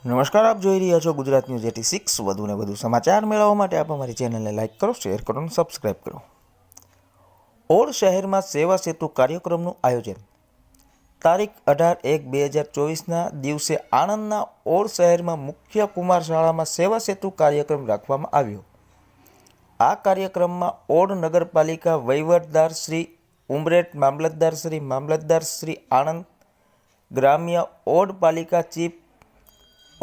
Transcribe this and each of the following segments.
નમસ્કાર, આપ જોઈ રહ્યા છો ગુજરાત ન્યૂઝ એટી સિક્સ. વધુને વધુ સમાચાર મેળવવા માટે આપ અમારી ચેનલને લાઇક કરો, શેર કરો અને સબસ્ક્રાઇબ કરો. ઓડ શહેરમાં સેવા સેતુ કાર્યક્રમનું આયોજન. તારીખ અઢાર એક બે હજાર ચોવીસના દિવસે આણંદના ઓડ શહેરમાં મુખ્ય કુમાર શાળામાં સેવા સેતુ કાર્યક્રમ રાખવામાં આવ્યો. આ કાર્યક્રમમાં ઓડ નગરપાલિકા વહીવટદાર શ્રી ઉમરેટ મામલતદાર શ્રી મામલતદાર શ્રી આણંદ, ગ્રામ્ય ઓડ પાલિકા ચીફ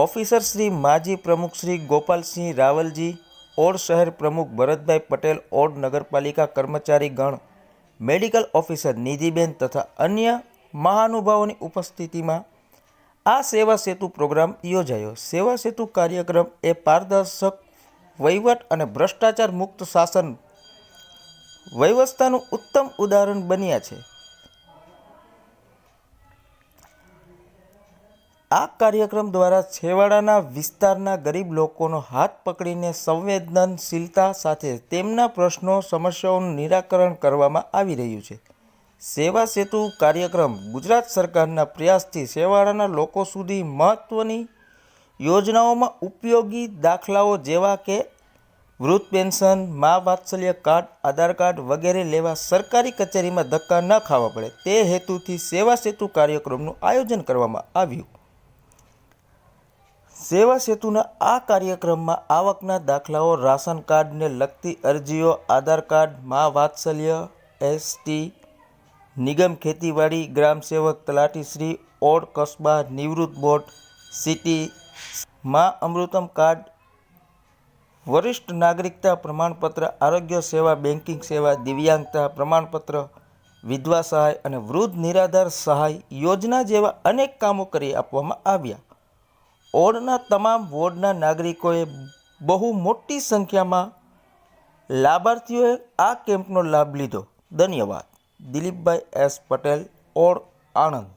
ઓફિસર શ્રી માજી પ્રમુખ શ્રી ગોપાલસિંહ રાવલજી, ઓડ શહેર પ્રમુખ ભરતભાઈ પટેલ, ઓડ નગરપાલિકા કર્મચારી ગણ, મેડિકલ ઓફિસર નિધિબેન તથા અન્ય મહાનુભાવોની ઉપસ્થિતિમાં આ સેવા સેતુ પ્રોગ્રામ યોજાયો. સેવા સેતુ કાર્યક્રમ એ પારદર્શક, વહીવટ અને ભ્રષ્ટાચાર મુક્ત શાસન વ્યવસ્થાનું ઉત્તમ ઉદાહરણ બન્યા છે. આ કાર્યક્રમ દ્વારા છેવાડાના વિસ્તારના ગરીબ લોકોનો હાથ પકડીને સંવેદનશીલતા સાથે તેમના પ્રશ્નો, સમસ્યાઓનું નિરાકરણ કરવામાં આવી રહ્યું છે. સેવા સેતુ કાર્યક્રમ ગુજરાત સરકારના પ્રયાસથી છેવાડાના લોકો સુધી મહત્ત્વની યોજનાઓમાં ઉપયોગી દાખલાઓ જેવા કે વૃદ્ધ પેન્શન, મા વાત્સલ્ય કાર્ડ, આધાર કાર્ડ વગેરે લેવા સરકારી કચેરીમાં ધક્કા ન ખાવા પડે. તે હેતુથી સેવા સેતુ કાર્યક્રમનું આયોજન કરવામાં આવ્યું. સેવા સેતુના આ કાર્યક્રમમાં આવકના દાખલાઓ, રાશન કાર્ડને લગતી અરજીઓ, આધાર કાર્ડ, મા વાત્સલ્ય, એસટી, નિગમ ખેતીવાડી, ગ્રામ સેવક તલાટીશ્રી ઓડ કસ્બા, નિવૃત્ત બોર્ડ, સિટી, મા અમૃતમ કાર્ડ, વરિષ્ઠ નાગરિકતા પ્રમાણપત્ર, આરોગ્ય સેવા બેન્કિંગ સેવા, દિવ્યાંગતા પ્રમાણપત્ર, વિધવા સહાય અને વૃદ્ધ નિરાધાર સહાય યોજના જેવા અનેક કામો કરી આપવામાં આવ્યા. ઓડના તમામ વોર્ડના નાગરિકોએ બહુ મોટી સંખ્યામાં લાભાર્થીઓએ આ કેમ્પનો લાભ લીધો. ધન્યવાદ. દિલીપભાઈ એસ પટેલ ઓડ આણંદ.